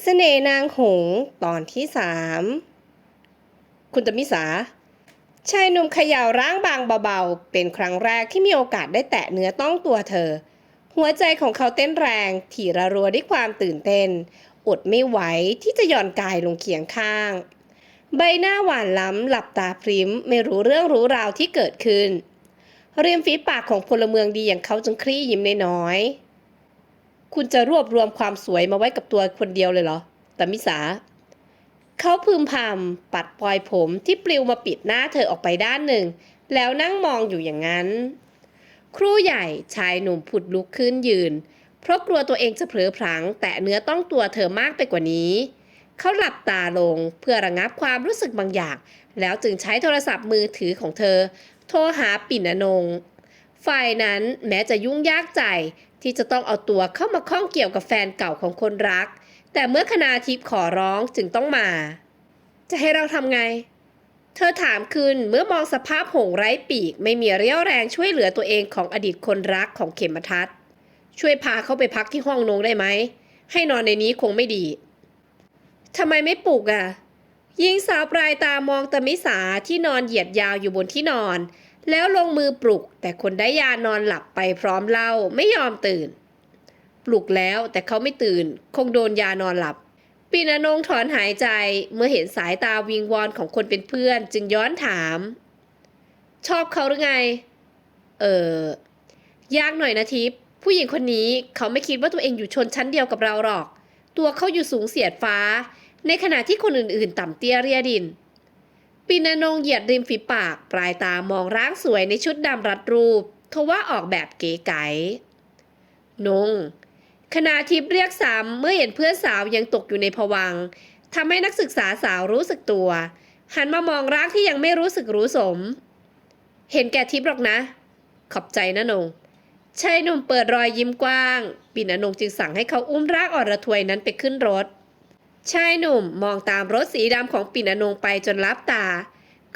เสน่ห์นางหงตอนที่สามคุณตมิสาชายหนุ่มเขย่าร่างบางเบาๆ เป็นครั้งแรกที่มีโอกาสได้แตะเนื้อต้องตัวเธอ หัวใจของเขาเต้นแรง ถี่ระรัวด้วยความตื่นเต้น อดไม่ไหวที่จะหย่อนกายลงเคียงข้าง ใบหน้าหวานล้ำหลับตาพริ้มไม่รู้เรื่องรู้ราวที่เกิดขึ้น เรียมฝีปากของพลเมืองดีอย่างเขาจึงคลี่ยิ้มน้อยๆ คุณจะรวบรวมความสวยมาไว้กับตัวคนเดียวเลยเหรอแตามิสาเขาพึมพำปัดปลอยผมที่ปลิวมาปิดหน้าเธอออกไปด้านหนึ่ง แล้วนั่งมองอยู่อย่างนั้น ครูใหญ่ชายหนุ่มผุดลุกขึ้นยืน เพราะกลัวตัวเองจะเผลอพลัง แต่เนื้อต้องตัวเธอมากไปกว่านี้ เขาหลับตาลงเพื่อระงับความรู้สึกบางอย่าง แล้วจึงใช้โทรศัพท์มือถือของเธอ โทรหาปิ่นอนงฝ่ายนั้นแม้จะยุ่งยากใจ ที่จะต้องเอาตัวเข้ามาข้องเกี่ยวกับแฟนเก่าของคนรัก แต่เมื่อคณาทิพย์ขอร้องจึงต้องมา จะให้เราทำไง เธอถามคืนเมื่อมองสภาพหงไร้ปีก ไม่มีเรี่ยวแรงช่วยเหลือตัวเองของอดีตคนรักของเขมทัศน์ช่วยพาเขาไปพักที่ห้องนงได้ไหม ให้นอนในนี้คงไม่ดีทำไมไม่ปลุกอะหญิงสาวปลายตามองตามิสาที่นอนเหยียดยาวอยู่บนที่นอน แล้วลงมือปลุก แต่คนได้ยานอนหลับไปพร้อมเล่าไม่ยอมตื่น ปลุกแล้วแต่เขาไม่ตื่น คงโดนยานอนหลับปีนานงถอนหายใจเมื่อเห็นสายตาวิงวอนของคนเป็นเพื่อน จึงย้อนถาม ชอบเขาหรือไง เออ ยากหน่อยนะทิพย์ผู้หญิงคนนี้เขาไม่คิดว่าตัวเองอยู่ชนชั้นเดียวกับเราหรอก ตัวเขาอยู่สูงเสียดฟ้า ในขณะที่คนอื่นๆ ต่ำเตี้ยเรียดิน ปีนานงเหยียดริมฝีปาก ปลายตามองร่างสวยในชุดดำรัดรูปทว่าออกแบบเก๋ไก๋นงคณาทิพย์เรียกซ้ำเมื่อเห็นเพื่อนสาวยังตกอยู่ในภวังทำให้นักศึกษาสาวรู้สึกตัว หันมามองร่างที่ยังไม่รู้สึกรู้สม เห็นแก่ทิพย์หรอกนะ ขอบใจนะนงชายหนุ่มเปิดรอยยิ้มกว้าง ปิ่นอนงจึงสั่งให้เขาอุ้มร่างอรทวยนั้นไปขึ้นรถ ชายหนุ่มมองตามรถสีดำของปิ่นอนงไปจนลับตา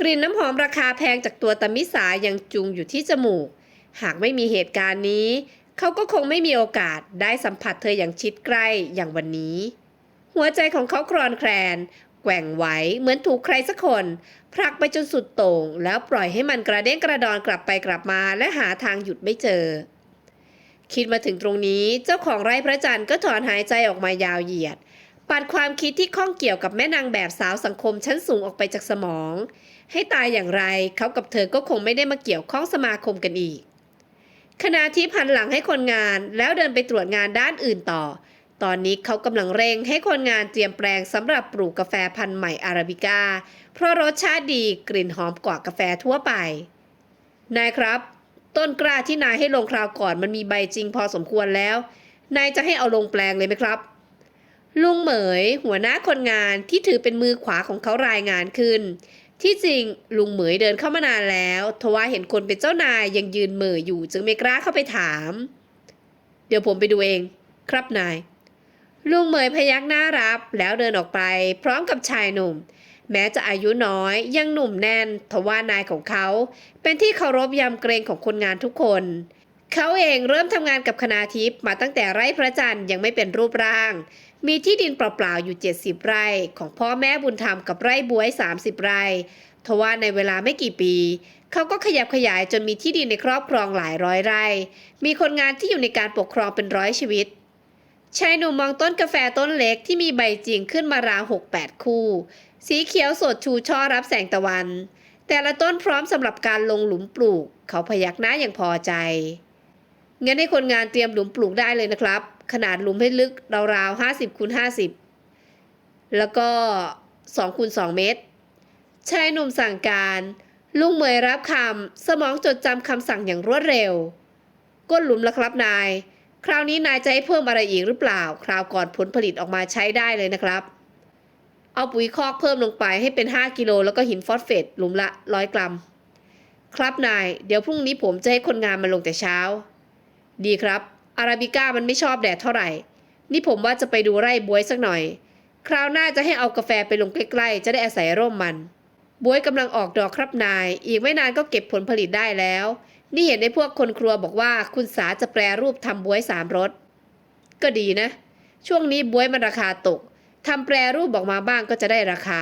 กลิ่นน้ำหอมราคาแพงจากตัวตมิสายังจุงอยู่ที่จมูก หากไม่มีเหตุการณ์นี้ เขาก็คงไม่มีโอกาสได้สัมผัสเธออย่างชิดใกล้อย่างวันนี้ หัวใจของเขาคลอนแคลน แกว่งไหวเหมือนถูกใครสักคน ผลักไปจนสุดโต่ง แล้วปล่อยให้มันกระเด้งกระดอนกลับไปกลับมาและหาทางหยุดไม่เจอ คิดมาถึงตรงนี้เจ้าของไร่พระจันทร์ก็ถอนหายใจออกมายาวเหยียด ปัดความคิดที่ข้องเกี่ยวกับแม่นางแบบสาวสังคมชั้นสูงออกไปจากสมอง ให้ตายอย่างไรเขากับเธอก็คงไม่ได้มาเกี่ยวข้องสมาคมกันอีกขณะที่พันหลังให้คนงานแล้วเดินไปตรวจงานด้านอื่นต่อ ตอนนี้เขากำลังเร่งให้คนงานเตรียมแปลงสำหรับปลูกกาแฟพันธุ์ใหม่อาราบิก้า เพราะรสชาติดีกลิ่นหอมกว่ากาแฟทั่วไป นายครับ ต้นกล้าที่นายให้ลงคราวก่อนมันมีใบจริงพอสมควรแล้ว นายจะให้เอาลงแปลงเลยไหมครับ ลุงเหมยหัวหน้าคนงานที่ถือเป็นมือขวาของเขารายงานขึ้น ที่จริงลุงเหมยเดินเข้ามานานแล้วทว่าเห็นคนเป็นเจ้านายยังยืนเหม่ออยู่จึงไม่กล้าเข้าไปถาม เดี๋ยวผมไปดูเอง ครับนาย ลุงเหมยพยักหน้ารับแล้วเดินออกไป พร้อมกับชายหนุ่ม แม้จะอายุน้อยยังหนุ่มแน่นทว่านายของเขา เป็นที่เคารพยำเกรงของคนงานทุกคนเขาเองเริ่มทำงานกับคณาทิพย์มาตั้งแต่ไร่พระจันทร์ยังไม่เป็นรูปร่าง มีที่ดินเปล่าๆอยู่ 70 ไร่ ของพ่อแม่บุญธรรมกับไร่บวย 30 ไร่ทว่าในเวลาไม่กี่ปี เขาก็ขยับขยายจนมีที่ดินในครอบครองหลายร้อยไร่ มีคนงานที่อยู่ในการปกครองเป็นร้อยชีวิตชายหนุ่มมองต้นกาแฟต้นเล็กที่มีใบจริงขึ้นมาราวหกแปดคู่ สีเขียวสดชูช่อรับแสงตะวัน แต่ละต้นพร้อมสำหรับการลงหลุมปลูก เขาพยักหน้าอย่างพอใจ งั้นให้คนงานเตรียมหลุมปลูกได้เลยนะครับ ขนาดหลุมให้ลึกราวๆห้าสิบคูณห้าสิบแล้วก็สองคูณสองเมตร ชายหนุ่มสั่งการ ลุงเหมยรับคำสมองจดจำคำสั่งอย่างรวดเร็ว ก้นหลุมแล้วครับนาย คราวนี้นายจะให้เพิ่มอะไรอีกหรือเปล่า คราวก่อนผลผลิตออกมาใช้ได้เลยนะครับ เอาปุ๋ยคอกเพิ่มลงไปให้เป็น 5 กิโลแล้วก็หินฟอสเฟตหลุมละ 100 กรัม ครับนาย เดี๋ยวพรุ่งนี้ผมจะให้คนงานมาลงแต่เช้า ดีครับ อาราบิก้ามันไม่ชอบแดดเท่าไหร่ นี่ผมว่าจะไปดูไร่บวยสักหน่อย คราวหน้าจะให้เอากาแฟไปลงใกล้ๆ จะได้อาศัยร่มมัน บวยกำลังออกดอกครับนาย อีกไม่นานก็เก็บผลผลิตได้แล้ว นี่เห็นในพวกคนครัวบอกว่าคุณสาจะแปรรูปทำบวยสามรส ก็ดีนะ ช่วงนี้บวยมันราคาตกทำแปรรูปออกมาบ้างก็จะได้ราคา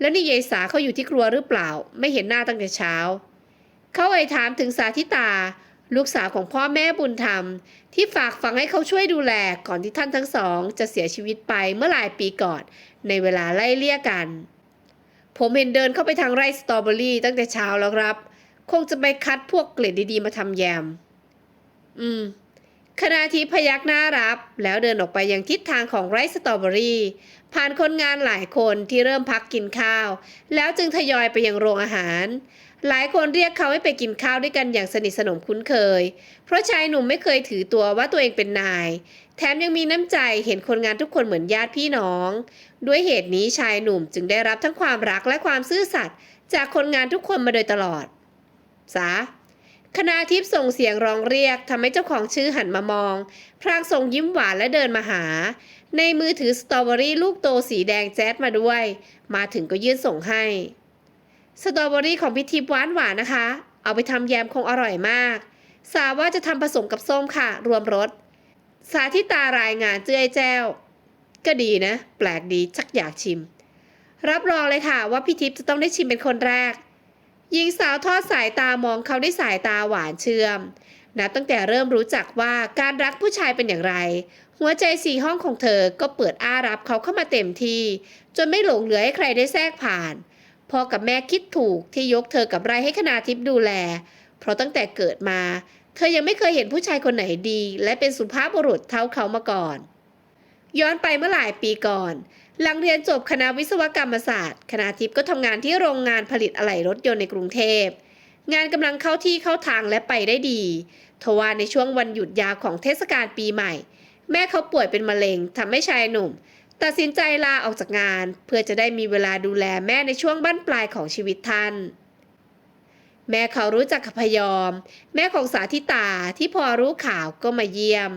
แล้วนี่ยายสาเขาอยู่ที่ครัวหรือเปล่า ไม่เห็นหน้าตั้งแต่เช้า เขาเอ่ยถามถึงสาธิตา ลูกสาวของพ่อแม่บุญธรรม ที่ฝากฝังให้เขาช่วยดูแลก่อนที่ท่านทั้งสอง จะเสียชีวิตไปเมื่อหลายปีก่อน ในเวลาไล่เลี่ยกัน ผมเห็นเดินเข้าไปทางไร่สตรอเบอรี่ตั้งแต่เช้าแล้วครับ คงจะไปคัดพวกเกล็ดดีๆมาทำแยม อืมคณะที่พยักหน้ารับ แล้วเดินออกไปยังทิศทางของไร่สตรอเบอรี่ ผ่านคนงานหลายคนที่เริ่มพักกินข้าว แล้วจึงทยอยไปยังโรงอาหาร หลายคนเรียกเขาให้ไปกินข้าวด้วยกันอย่างสนิทสนมคุ้นเคย เพราะชายหนุ่มไม่เคยถือตัวว่าตัวเองเป็นนาย แถมยังมีน้ำใจเห็นคนงานทุกคนเหมือนญาติพี่น้อง ด้วยเหตุนี้ชายหนุ่มจึงได้รับทั้งความรักและความซื่อสัตย์จากคนงานทุกคนมาโดยตลอด สาคณะทิพย์ส่งเสียงร้องเรียกทำให้เจ้าของชื่อหันมามอง พรางส่งยิ้มหวานและเดินมาหา ในมือถือสตรอเบอรี่ลูกโตสีแดงแจ๊ดมาด้วย มาถึงก็ยื่นส่งให้ สตรอเบอรี่ของพี่ทิพย์หวานหวานนะคะ เอาไปทำแยมคงอร่อยมาก สาว่าจะทำผสมกับส้มค่ะ รวมรส สาธิตารายงานเจ้ยแจ้ว ก็ดีนะ แปลกดีชักอยากชิม รับรองเลยค่ะว่าพี่ทิพย์จะต้องได้ชิมเป็นคนแรก หญิงสาวทอดสายตามองเขาด้วยสายตาหวานเชื่อม นับตั้งแต่เริ่มรู้จักว่าการรักผู้ชายเป็นอย่างไร หัวใจสี่ห้องของเธอก็เปิดอ้ารับเขาเข้ามาเต็มที่ จนไม่หลงเหลือให้ใครได้แทรกผ่าน พ่อกับแม่คิดถูกที่ยกเธอกับไรให้คณาทิพย์ดูแล เพราะตั้งแต่เกิดมา เธอยังไม่เคยเห็นผู้ชายคนไหนดี และเป็นสุภาพบุรุษเท่าเขามาก่อน ย้อนไปเมื่อหลายปีก่อน หลังเรียนจบคณะวิศวกรรมศาสตร์ คณะทิพย์ก็ทำงานที่โรงงานผลิตอะไหล่รถยนต์ในกรุงเทพ งานกำลังเข้าที่เข้าทางและไปได้ดีทว่าในช่วงวันหยุดยาวของเทศกาลปีใหม่ แม่เขาป่วยเป็นมะเร็งทำให้ชายหนุ่ม ตัดสินใจลาออกจากงาน เพื่อจะได้มีเวลาดูแลแม่ในช่วงบั้นปลายของชีวิตท่าน แม่เขารู้จักกับพยอม แม่ของสาธิตาที่พอรู้ข่าวก็มาเยี่ยม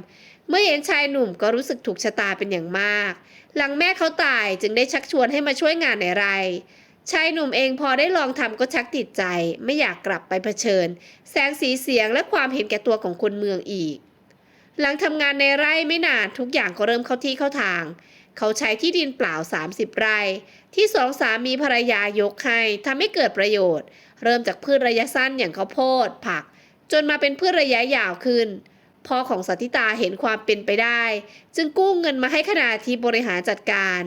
เมื่อเห็นชายหนุ่มก็รู้สึกถูกชะตาเป็นอย่างมาก หลังแม่เขาตายจึงได้ชักชวนให้มาช่วยงานในไร่ชายหนุ่มเองพอได้ลองทำก็ชักติดใจ ไม่อยากกลับไปเผชิญ แสงสีเสียงและความเห็นแก่ตัวของคนเมืองอีก หลังทำงานในไร่ไม่นานทุกอย่างก็เริ่มเข้าที่เข้าทาง เขาใช้ที่ดินเปล่า 30 ไร่ ที่สองสามีภรรยายกให้ทำให้เกิดประโยชน์ เริ่มจากพืชระยะสั้นอย่างข้าวโพด ผัก จนมาเป็นพืชระยะยาวขึ้นพ่อของสัติตาเห็นความเป็นไปได้ จึงกู้เงินมาให้คณะที่บริหารจัดการ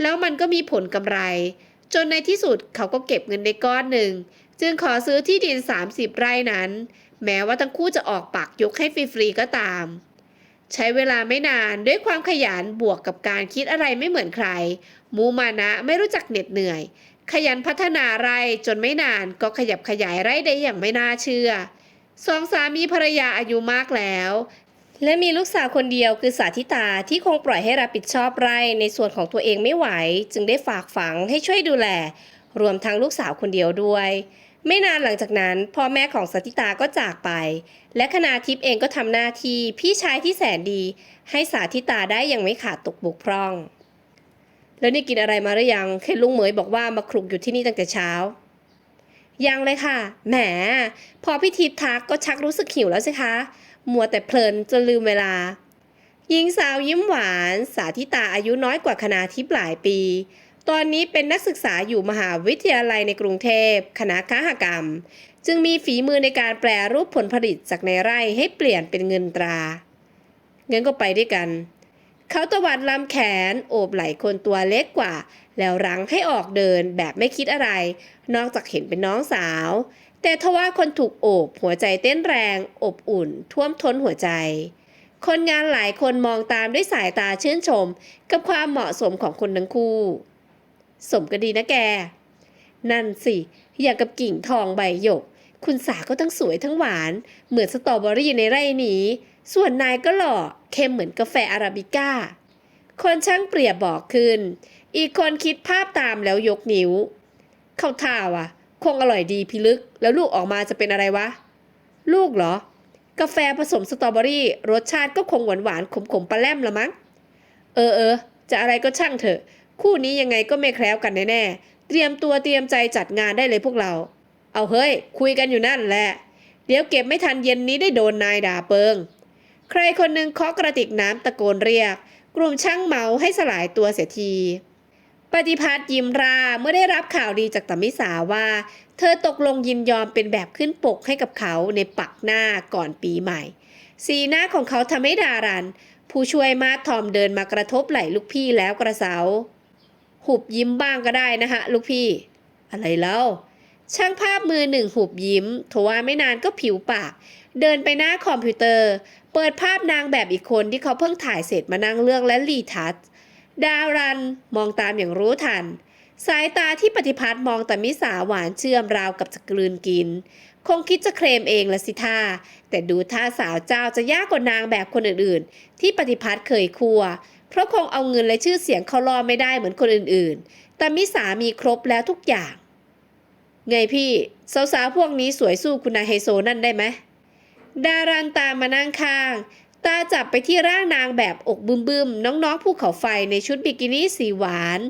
แล้วมันก็มีผลกำไร จนในที่สุดเขาก็เก็บเงินในก้อนหนึ่ง จึงขอซื้อที่ดิน 30 ไร่นั้น แม้ว่าทั้งคู่จะออกปากยกให้ฟรีๆก็ตาม ใช้เวลาไม่นานด้วยความขยันบวกกับการคิดอะไรไม่เหมือนใคร มูมานะไม่รู้จักเหน็ดเหนื่อย ขยันพัฒนาไรจนไม่นานก็ขยับขยายไรได้อย่างไม่น่าเชื่อสองสามีภรรยาอายุมากแล้ว และมีลูกสาวคนเดียวคือสาธิตาที่คงปล่อยให้รับผิดชอบไร่ในส่วนของตัวเองไม่ไหว จึงได้ฝากฝังให้ช่วยดูแล รวมทั้งลูกสาวคนเดียวด้วย ไม่นานหลังจากนั้นพ่อแม่ของสาธิตาก็จากไป และคณาทิพย์เองก็ทำหน้าที่พี่ชายที่แสนดี ให้สาธิตาได้อย่างไม่ขาดตกบกพร่อง แล้วนี่กินอะไรมาหรือยังเห็นลุงเหมยบอกว่ามาคลุกอยู่ที่นี่ตั้งแต่เช้า ยังเลยค่ะ แหม พอพี่ทิพย์ทักก็ชักรู้สึกหิวแล้วสิคะ มัวแต่เพลินจนลืมเวลาหญิงสาวยิ้มหวาน สาธิตาอายุน้อยกว่าคณาทิพย์หลายปี ตอนนี้เป็นนักศึกษาอยู่มหาวิทยาลัยในกรุงเทพ คณะค้ากรรม จึงมีฝีมือในการแปรรูปผลผลิตจากในไร่ให้เปลี่ยนเป็นเงินตรางั้นก็ไปด้วยกัน เขาตวัดลำแขนโอบไหล่คนตัวเล็กกว่า แล้วรั้งให้ออกเดินแบบไม่คิดอะไร นอกจากเห็นเป็นน้องสาว แต่ทว่าคนถูกโอบหัวใจเต้นแรง อบอุ่น ท่วมท้นหัวใจคนงานหลายคนมองตามด้วยสายตาชื่นชม กับความเหมาะสมของคนทั้งคู่ สมก็ดีนะแก นั่นสิ อย่างกับกิ่งทองใบหยก คุณสาก็ทั้งสวยทั้งหวาน เหมือนสตรอเบอรี่ในไร่นี้ ส่วนนายก็หล่อเข้มเหมือนกาแฟอาราบิก้า คนช่างเปรียบบอกขึ้น อีกคนคิดภาพตามแล้วยกนิ้ว เข้าท่าว่ะ คงอร่อยดีพิลึก แล้วลูกออกมาจะเป็นอะไรวะ ลูกเหรอ กาแฟผสมสตรอเบอรี่ รสชาติก็คงหวานหวานๆขมๆปลาแลมละมั้ง เออเออจะอะไรก็ช่างเถอะ คู่นี้ยังไงก็ไม่แคล้วกันแน่ๆ เตรียมตัวเตรียมใจจัดงานได้เลยพวกเรา เอาเฮ้ย คุยกันอยู่นั่นแหละ เดี๋ยวเก็บไม่ทันเย็นนี้ได้โดนนายด่าเปิง ใครคนหนึ่งเคาะกระติกน้ำตะโกนเรียก กลุ่มช่างเมาให้สลายตัวเสียที ปฏิพัฒน์ยิ้มราเมื่อได้รับข่าวดีจากตมิสาว่า เธอตกลงยินยอมเป็นแบบขึ้นปกให้กับเขาในปักหน้าก่อนปีใหม่ สีหน้าของเขาทำให้ดารัน ผู้ช่วยมาดทอมเดินมากระทบไหล่ลูกพี่แล้วกระเซา หุบยิ้มบ้างก็ได้นะฮะลูกพี่ อะไรเล่าช่างภาพมือหนึ่งหุบยิ้มทว่าไม่นานก็ผิวปาก เดินไปหน้าคอมพิวเตอร์ เปิดภาพนางแบบอีกคนที่เขาเพิ่งถ่ายเสร็จมานั่งเลือกและรีทัชดารันมองตามอย่างรู้ทัน สายตาที่ปฏิพัฒน์มองแต่มิสาหวานเชื่อมราวกับจะกลืนกิน คงคิดจะเคลมเองละสิท่า แต่ดูท่าสาวเจ้าจะยากกว่านางแบบคนอื่นๆ ที่ปฏิพัฒน์เคยคั่ว เพราะคงเอาเงินและชื่อเสียงเขาล่อไม่ได้เหมือนคนอื่นๆ แต่มิสามีครบแล้วทุกอย่าง ไงพี่ สาวๆพวกนี้สวยสู้คุณนายไฮโซนั่นได้ไหม ดารันตามมานั่งข้าง ตาจับไปที่ร่างนางแบบอกบึมๆ น้องๆภูเขาไฟในชุดบิกินี่สีหวาน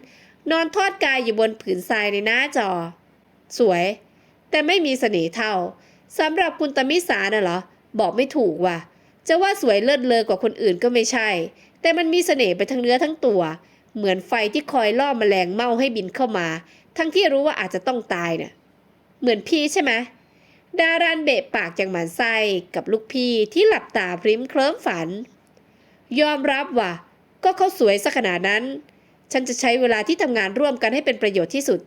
นอนทอดกายอยู่บนผืนทรายในหน้าจอ สวย แต่ไม่มีเสน่ห์เท่าสำหรับคุณตามิสาน่ะเหรอ บอกไม่ถูกว่ะ จะว่าสวยเลิศเลอกว่าคนอื่นก็ไม่ใช่ แต่มันมีเสน่ห์ไปทั้งเนื้อทั้งตัว เหมือนไฟที่คอยล่อแมลงเม่าให้บินเข้ามา ทั้งที่รู้ว่าอาจจะต้องตายเนี่ยเหมือนพี่ใช่ไหมดารันเบะปากอย่างหมันไส้กับลูกพี่ที่หลับตาพริมเคลิ้มฝัน ยอมรับว่าก็เขาสวยสักขนาดนั้น ฉันจะใช้เวลาที่ทำงานร่วมกันให้เป็นประโยชน์ที่สุด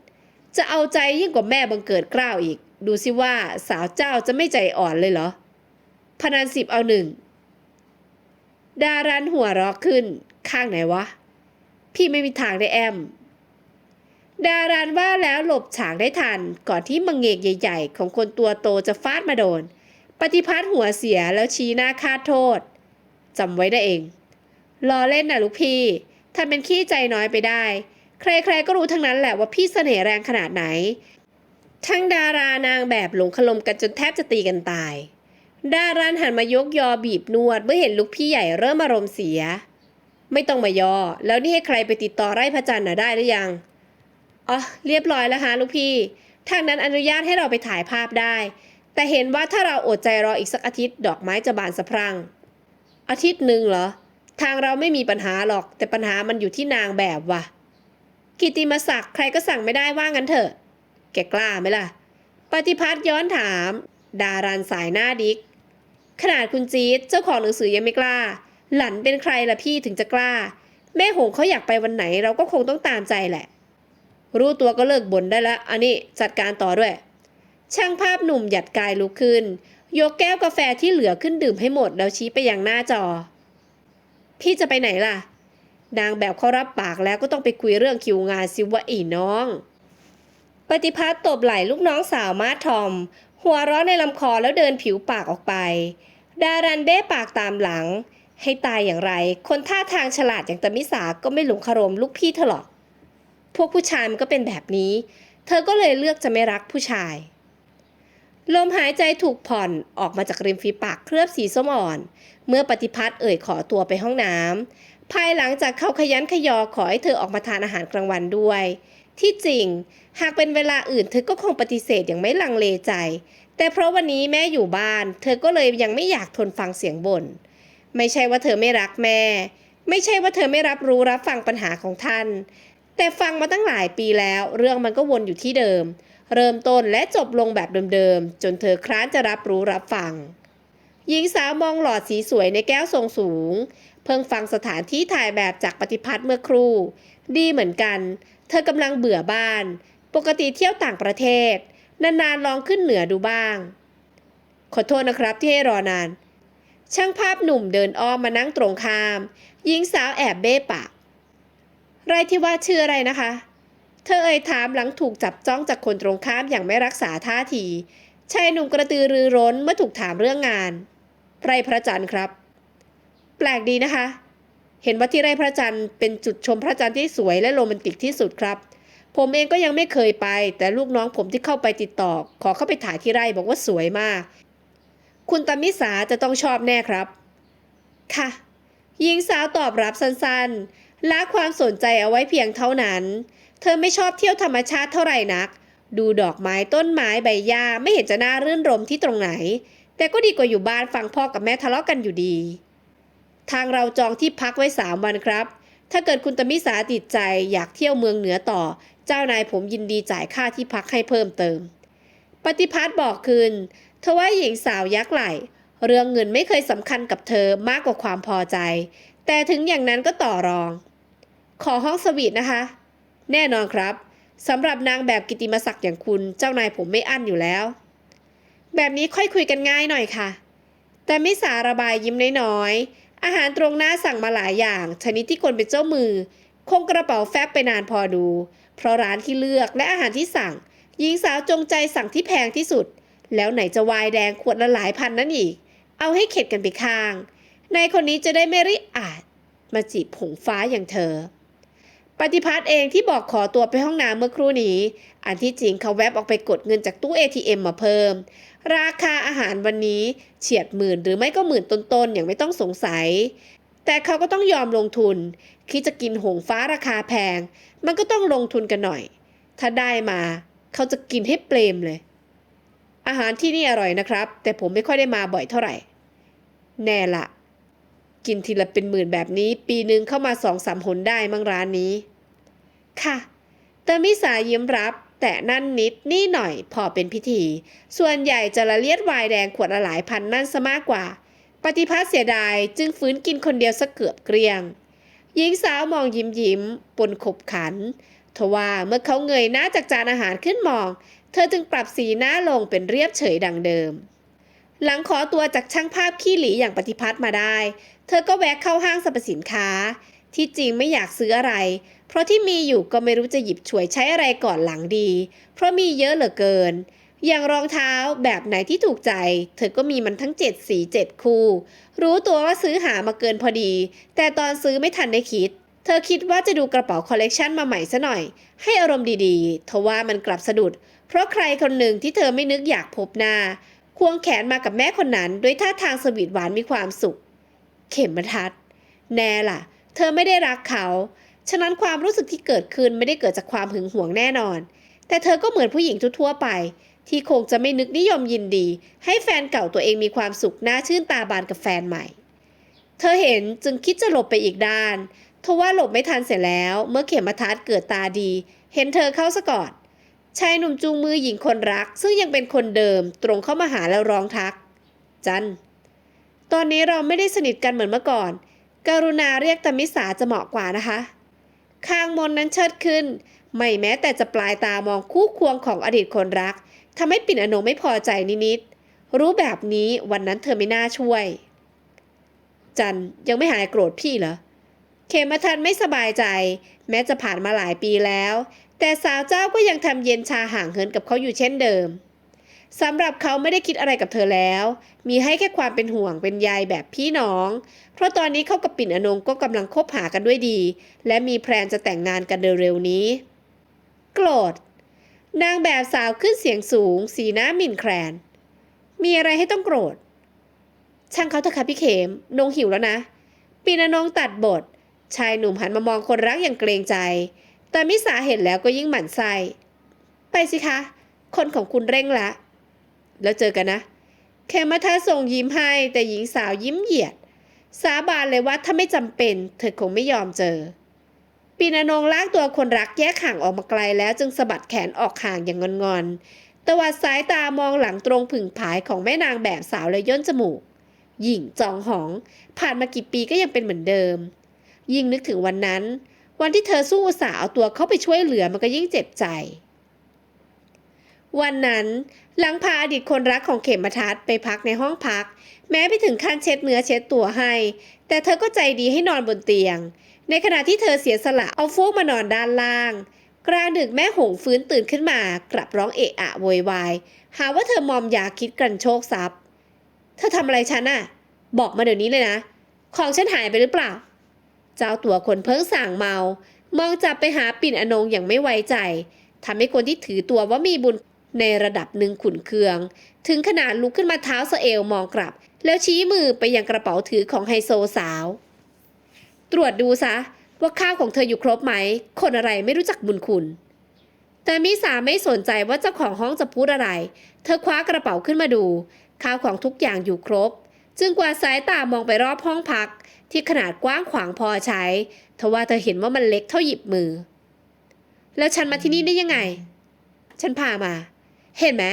จะเอาใจยิ่งกว่าแม่บังเกิดกล้าวอีก ดูสิว่าสาวเจ้าจะไม่ใจอ่อนเลยเหรอพนันสิบเอาหนึ่ง ดารันหัวเรอกขึ้น ข้างไหนวะ พี่ไม่มีทางได้แอม ดารันว่าแล้วหลบฉากได้ทัน ก่อนที่มังเงกใหญ่ๆ ของคนตัวโตจะฟาดมาโดน ปฏิพัฒน์หัวเสียแล้วชี้หน้าคาดโทษจำไว้ได้เองรอเล่นนะลูกพี่ทำเป็นขี้ใจน้อยไปได้ ใครๆก็รู้ทั้งนั้นแหละว่าพี่เสน่ห์แรงขนาดไหน ทั้งดารานางแบบหลงคลมกันจนแทบจะตีกันตาย ดารันหันมายกยอบีบนวด เมื่อเห็นลูกพี่ใหญ่เริ่มอารมณ์เสีย ไม่ต้องมายอ แล้วนี่ให้ใครไปติดต่อไร่พระจันทร์น่ะได้หรือยังอ๋อเรียบร้อยแล้วฮะลูกพี่ทางนั้นอนุญาตให้เราไปถ่ายภาพได้ แต่เห็นว่าถ้าเราอดใจรออีกสักอาทิตย์ดอกไม้จะบานสะพรั่ง อาทิตย์หนึ่งเหรอ ทางเราไม่มีปัญหาหรอก แต่ปัญหามันอยู่ที่นางแบบว่ะ กิติมศักดิ์ใครก็สั่งไม่ได้ว่างั้นเถอะ แกกล้าไหมล่ะ ปฏิพัฒน์ย้อนถาม ดารันสายหน้าดิก ขนาดคุณจี๊ดเจ้าของหนังสือยังไม่กล้า หลันเป็นใครล่ะพี่ถึงจะกล้า แม่หงเขาอยากไปวันไหนเราก็คงต้องตามใจแหละ รู้ตัวก็เลิกบ่นได้ละอันนี้จัดการต่อด้วย ช่างภาพหนุ่มหยัดกายลุกขึ้น ยกแก้วกาแฟที่เหลือขึ้นดื่มให้หมดแล้วชี้ไปยังหน้าจอ พี่จะไปไหนล่ะ นางแบบเขารับปากแล้วก็ต้องไปคุยเรื่องคิวงานสิวะอีน้อง ปฏิพัฒน์ตบไหล่ลูกน้องสาวมาทอม หัวเร้อนในลำคอแล้วเดินผิวปากออกไป ดารันเบ้ปากตามหลัง ให้ตายอย่างไร คนท่าทางฉลาดอย่างตมิสาก็ไม่หลงคารมลูกพี่เธอหรอก พวกผู้ชายมันก็เป็นแบบนี้ เธอก็เลยเลือกจะไม่รักผู้ชาย ลมหายใจถูกผ่อนออกมาจากริมฝีปากเคลือบสีส้มอ่อน เมื่อปฏิพัฒน์เอ่ยขอตัวไปห้องน้ำภายหลังจากเขาขยันขยอขอให้เธอออกมาทานอาหารกลางวันด้วยที่จริง หากเป็นเวลาอื่นเธอก็คงปฏิเสธอย่างไม่ลังเลใจ แต่เพราะวันนี้แม่อยู่บ้าน เธอก็เลยยังไม่อยากทนฟังเสียงบน่น ไม่ใช่ว่าเธอไม่รักแม่ ไม่ใช่ว่าเธอไม่รับรู้รับฟังปัญหาของท่าน แต่ฟังมาตั้งหลายปีแล้ว เรื่องมันก็วนอยู่ที่เดิม เริ่มต้นและจบลงแบบเดิมๆ จนเธอคร้านจะรับรู้รับฟัง หญิงสาวมองหลอดสีสวยในแก้วทรงสูง เพิ่งฟังสถานที่ถ่ายแบบจากปฏิพัฒน์เมื่อครู่ ดีเหมือนกัน เธอกำลังเบื่อบ้าน ปกติเที่ยวต่างประเทศ นานๆลองขึ้นเหนือดูบ้าง ขอโทษนะครับที่ให้รอนาน ช่างภาพหนุ่มเดินอ้อมมานั่งตรงข้ามหญิงสาวแอบเบ้ปากไรที่ว่าชื่ออะไรนะคะ เธอเอ่ยถามหลังถูกจับจ้องจากคนตรงข้ามอย่างไม่รักษาท่าทีชายหนุ่มกระตือรือร้นเมื่อถูกถามเรื่องงานไรพระจันทร์ครับ แปลกดีนะคะ เห็นว่าที่ไร่พระจันทร์เป็นจุดชมพระจันทร์ที่สวยและโรแมนติกที่สุดครับ ผมเองก็ยังไม่เคยไป แต่ลูกน้องผมที่เข้าไปติดต่อ ขอเข้าไปถ่ายที่ไร่บอกว่าสวยมาก คุณตามิสาจะต้องชอบแน่ครับ ค่ะหญิงสาวตอบรับสั้นๆละความสนใจเอาไว้เพียงเท่านั้น เธอไม่ชอบเที่ยวธรรมชาติเท่าไหร่นัก ดูดอกไม้ต้นไม้ใบหญ้าไม่เห็นจะน่ารื่นรมที่ตรงไหน แต่ก็ดีกว่าอยู่บ้านฟังพ่อกับแม่ทะเลาะกันอยู่ดี ทางเราจองที่พักไว้สามวันครับ ถ้าเกิดคุณตมิสาติดใจอยากเที่ยวเมืองเหนือต่อ เจ้านายผมยินดีจ่ายค่าที่พักให้เพิ่มเติม ปฏิพัฒน์บอกคืนทว่าหญิงสาวยักไหล เรื่องเงินไม่เคยสำคัญกับเธอมากกว่าความพอใจ แต่ถึงอย่างนั้นก็ต่อรอง ขอห้องสวีทนะคะ แน่นอนครับสำหรับนางแบบกิติมศักดิ์อย่างคุณเจ้านายผมไม่อั้นอยู่แล้ว แบบนี้ค่อยคุยกันง่ายหน่อยค่ะ แต่ไมิสาระบายยิ้มน้อยๆอาหารตรงหน้าสั่งมาหลายอย่าง ชนิดที่คนเป็นเจ้ามือ คงกระเป๋าแฟบไปนานพอดู เพราะร้านที่เลือกและอาหารที่สั่ง หญิงสาวจงใจสั่งที่แพงที่สุด แล้วไหนจะวายแดงขวดละหลายพันนั่นอีก เอาให้เข็ดกันไปข้าง นายคนนี้จะได้ไม่ริอาจ มาจีบผงฟ้าอย่างเธอ ปฏิพัฒน์เองที่บอกขอตัวไปห้องน้ำเมื่อครู่นี้ อันที่จริงเขาแวบออกไปกดเงินจากตู้ ATM มาเพิ่ม ราคาอาหารวันนี้เฉียดหมื่นหรือไม่ก็หมื่นต้นๆอย่างไม่ต้องสงสัย แต่เขาก็ต้องยอมลงทุน คิดจะกินหงฟ้าราคาแพง มันก็ต้องลงทุนกันหน่อย ถ้าได้มาเขาจะกินให้เปรมเลย อาหารที่นี่อร่อยนะครับ แต่ผมไม่ค่อยได้มาบ่อยเท่าไหร่ แน่ละ กินทีละเป็นหมื่นแบบนี้ ปีหนึ่งเข้ามาสองสามหนได้มั้งร้านนี้ ค่ะเตมิสายิ้มรับแต่นั่นนิดนี่หน่อยพอเป็นพิธี ส่วนใหญ่จะละเลียดวายแดงขวดละหลายพันนั่นซะมากกว่า ปฏิพัฒน์เสียดายจึงฟื้นกินคนเดียวซะเกือบเกลี้ยง หญิงสาวมองยิ้มยิ้มปนขบขันทว่าเมื่อเขาเงยหน้าจากจานอาหารขึ้นมอง เธอจึงปรับสีหน้าลงเป็นเรียบเฉยดังเดิม หลังขอตัวจากช่างภาพขี้หลีอย่างปฏิพัฒน์มาได้ เธอก็แวะเข้าห้างสรรพสินค้า ที่จริงไม่อยากซื้ออะไร เพราะที่มีอยู่ก็ไม่รู้จะหยิบฉวยใช้อะไรก่อนหลังดี เพราะมีเยอะเหลือเกิน อย่างรองเท้าแบบไหนที่ถูกใจ เธอก็มีมันทั้ง 7 สี 7 คู่ รู้ตัวว่าซื้อหามาเกินพอดี แต่ตอนซื้อไม่ทันได้คิด เธอคิดว่าจะดูกระเป๋าคอลเลกชันมาใหม่ซะหน่อย ให้อารมณ์ดีๆ ทว่ามันกลับสะดุด เพราะใครคนหนึ่งที่เธอไม่นึกอยากพบหน้า ควงแขนมากับแม่คนนั้น ด้วยท่าทางสวีทหวานมีความสุข เข็มทัด แน่ล่ะ เธอไม่ได้รักเขาฉะนั้นความรู้สึกที่เกิดขึ้นไม่ได้เกิดจากความหึงหวงแน่นอน แต่เธอก็เหมือนผู้หญิงทั่วๆไป ที่คงจะไม่นึกนิยมยินดี ให้แฟนเก่าตัวเองมีความสุขหน่าชื่นตาบานกับแฟนใหม่ เธอเห็นจึงคิดจะหลบไปอีกด้านทว่าหลบไม่ทันเสียแล้ว เมื่อเข็มทัดเกิดตาดี เห็นเธอเข้าซะก่อนชายหนุ่มจูงมือหญิงคนรัก ซึ่งยังเป็นคนเดิม ตรงเข้ามาหาแล้วร้องทัก จัน ตอนนี้เราไม่ได้สนิทกันเหมือนเมื่อก่อน กรุณาเรียกตามิสาจะเหมาะกว่านะคะคางมนนั้นเชิดขึ้น ไม่แม้แต่จะปลายตามองคู่ควงของอดีตคนรัก ทำให้ปิ่นอนงไม่พอใจนิดๆรู้แบบนี้วันนั้นเธอไม่น่าช่วย จันยังไม่หายโกรธพี่เหรอเขมทันไม่สบายใจ แม้จะผ่านมาหลายปีแล้ว แต่สาวเจ้าก็ยังทำเย็นชาห่างเหินกับเขาอยู่เช่นเดิมสำหรับเขาไม่ได้คิดอะไรกับเธอแล้ว มีให้แค่ความเป็นห่วงเป็นใยแบบพี่น้อง เพราะตอนนี้เขากับปิ่นอนงก็กำลังคบหากันด้วยดี และมีแพลนจะแต่งงานกันเร็วๆนี้ โกรธ นางแบบสาวขึ้นเสียงสูง สีหน้าหมิ่นแคลน มีอะไรให้ต้องโกรธ ช่างเขาเถอะค่ะพี่เขมนงหิวแล้วนะปิ่นนงตัดบท ชายหนุ่มหันมามองคนรักอย่างเกรงใจ แต่มิสาเห็นแล้วก็ยิ่งหมั่นไส้ไปสิคะ คนของคุณเร่งละ แล้วเจอกันนะเคมาทาส่งยิ้มให้ แต่หญิงสาวยิ้มเหยียด สาบานเลยว่าถ้าไม่จำเป็น เธอคงไม่ยอมเจอ ปีนานงลากตัวคนรักแยกห่างออกมาไกลแล้วจึงสะบัดแขนออกห่างอย่างงอนๆตวัดสายตามองหลังตรงผึ่งผายของแม่นางแบบสาวเลยย่นจมูก หญิงจองหอง ผ่านมากี่ปีก็ยังเป็นเหมือนเดิม ยิ่งนึกถึงวันนั้น วันที่เธอสู้อุตสาห์เอาตัวเข้าไปช่วยเหลือมันก็ยิ่งเจ็บใจ วันนั้นหลังพาอดีตคนรักของเขมทัศน์ไปพักในห้องพัก แม้ไปถึงขั้นเช็ดเนื้อเช็ดตัวให้ แต่เธอก็ใจดีให้นอนบนเตียง ในขณะที่เธอเสียสละเอาฟูกมานอนด้านล่าง กลางดึกแม่หงฟื้นตื่นขึ้นมากลับร้องเอะอะโวยวาย หาว่าเธอมอมยาคิดกันโชคทรัพย์ เธอทำอะไรฉันน่ะบอกมาเดี๋ยวนี้เลยนะ ของฉันหายไปหรือเปล่า เจ้าตัวคนเพิ่งสั่งเมา มองจับไปหาปิ่นอนงอย่างไม่ไว้ใจทำให้คนที่ถือตัวว่ามีบุญในระดับหนึ่งขุนเคือง ถึงขนาดลุกขึ้นมาเท้าสเอวมองกลับ แล้วชี้มือไปยังกระเป๋าถือของไฮโซสาว ตรวจดูซะว่าข้าวของเธออยู่ครบไหม คนอะไรไม่รู้จักบุญคุณ แต่มิสาไม่สนใจว่าเจ้าของห้องจะพูดอะไร เธอคว้ากระเป๋าขึ้นมาดู ข้าวของทุกอย่างอยู่ครบ จึงกวาดสายตามองไปรอบห้องพัก ที่ขนาดกว้างขวางพอใช้ทว่าเธอเห็นว่ามันเล็กเท่าหยิบมือ แล้วฉันมาที่นี่ได้ยังไง ฉันพามา เห็นไหม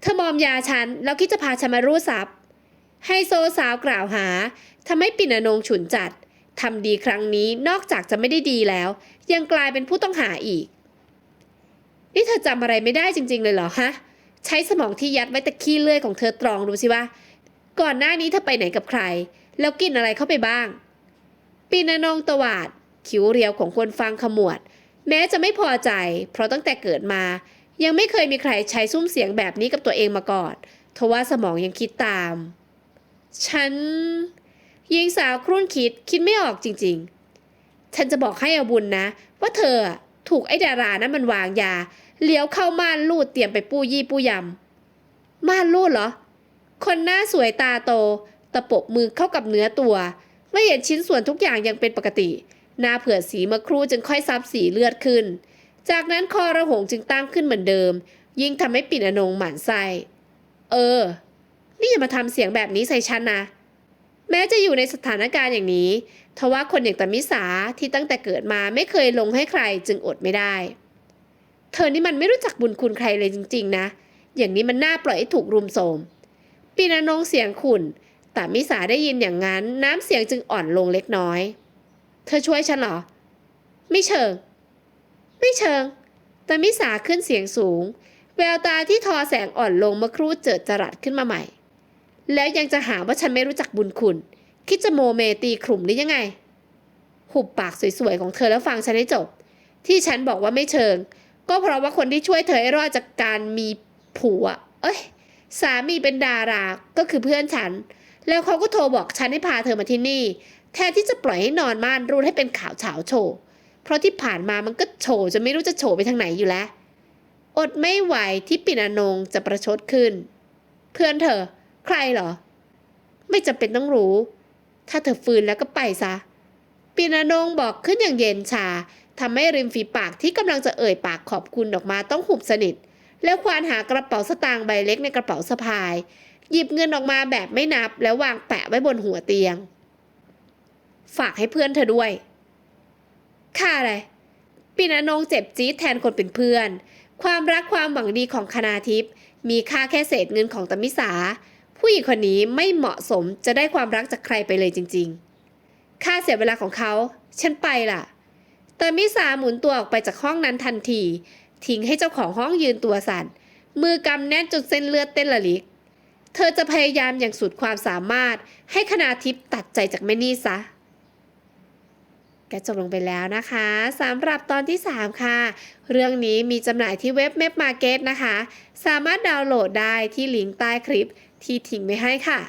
เธอมอมยาฉันแล้วคิดจะพาฉันมารูดทรัพย์ให้โซสาวกล่าวหาทำให้ปิ่นอนงฉุนจัด ทำดีครั้งนี้นอกจากจะไม่ได้ดีแล้ว ยังกลายเป็นผู้ต้องหาอีก นี่เธอจำอะไรไม่ได้จริง ๆ เลยเหรอฮะ ใช้สมองที่ยัดไว้ตะขี้เลื่อยของเธอตรองดูสิว่า ก่อนหน้านี้เธอไปไหนกับใคร แล้วกินอะไรเข้าไปบ้าง ปีนนองตวาด คิ้วเรียวของคนฟังขมวด แม้จะไม่พอใจ เพราะตั้งแต่เกิดมา ยังไม่เคยมีใครใช้ซุ้มเสียงแบบนี้กับตัวเองมาก่อนทว่าสมองยังคิดตาม ฉัน หญิงสาวครุ่นคิดคิดไม่ออกจริงๆ ฉันจะบอกให้อาบุญนะ ว่าเธอถูกไอ้ดารานั้นมันวางยา เลี้ยวเข้าม่านรูดเตรียมไปปู้ยี่ปู้ยำม่านรูดเหรอ คนหน้าสวยตาโต ตะปบมือเข้ากับเนื้อตัวไม่เห็นชิ้นส่วนทุกอย่างยังเป็นปกติ หน้าเผื่อสีเมื่อครู่จึงค่อยซับสีเลือดขึ้น จากนั้นคอระหงจึงตั้งขึ้นเหมือนเดิม ยิ่งทำให้ปิ่นอนงหมันไส้เออ นี่อย่ามาทำเสียงแบบนี้ใส่ฉันนะ แม้จะอยู่ในสถานการณ์อย่างนี้ทว่าคนอย่างตามิสาที่ตั้งแต่เกิดมาไม่เคยลงให้ใครจึงอดไม่ได้ เธอนี่มันไม่รู้จักบุญคุณใครเลยจริง ๆ นะ อย่างนี้มันน่าปล่อยให้ถูกรุมโทรมปีนานงเสียงขุ่นแต่มิสาได้ยินอย่างนั้นน้ำเสียงจึงอ่อนลงเล็กน้อย เธอช่วยฉันเหรอ ไม่เชิง ไม่เชิง แต่มิสาขึ้นเสียงสูง แววตาที่ทอแสงอ่อนลงเมื่อครู่เจิดจรัสขึ้นมาใหม่ แล้วยังจะหาว่าฉันไม่รู้จักบุญคุณ คิดจะโมเมตีขลุ่มหรือยังไง หุบปากสวยๆของเธอแล้วฟังฉันให้จบ ที่ฉันบอกว่าไม่เชิง ก็เพราะว่าคนที่ช่วยเธอให้รอดจากการมีผัว เอ้ย สามีเป็นดารา ก็คือเพื่อนฉัน แล้วเขาก็โทรบอกฉันให้พาเธอมาที่นี่ แทนที่จะปล่อยให้นอนม่านรูดให้เป็นข่าวเฉาโชว์ เพราะที่ผ่านมามันก็โชว์จะไม่รู้จะโชว์ไปทางไหนอยู่แล้ว อดไม่ไหวที่ปินอนงจะประชดขึ้น เพื่อนเธอ ใครเหรอ ไม่จำเป็นต้องรู้ ถ้าเธอฟื้นแล้วก็ไปซะปิ่นอนงบอกขึ้นอย่างเย็นชาทำให้ริมฝีปากที่กำลังจะเอ่ยปากขอบคุณออกมาต้องหุบสนิท แล้วควานหากระเป๋าสตางค์ใบเล็กในกระเป๋าสะพาย หยิบเงินออกมาแบบไม่นับ แล้ววางแปะไว้บนหัวเตียง ฝากให้เพื่อนเธอด้วย ค่าอะไรปิ่นอนงเจ็บจี๊ดแทนคนเป็นเพื่อน ความรักความหวังดีของคณาทิพย์มีค่าแค่เศษเงินของตมิสา ผู้หญิงคนนี้ไม่เหมาะสมจะได้ความรักจากใครไปเลยจริงๆ ค่าเสียเวลาของเขา ฉันไปล่ะตามิสาหมุนตัวออกไปจากห้องนั้นทันที ทิ้งให้เจ้าของห้องยืนตัวสั่น มือกำแน่นจนเส้นเลือดเต้นละลิก เธอจะพยายามอย่างสุดความสามารถ ให้คณาทิพย์ตัดใจจากแม่นี่ซะแกจบลงไปแล้วนะคะสำหรับตอนที่ 3 ค่ะ เรื่องนี้มีจำหน่ายที่เว็บ Map Market นะคะ สามารถดาวน์โหลดได้ที่ลิงก์ใต้คลิป ที่ทิ้งไว้ให้ค่ะ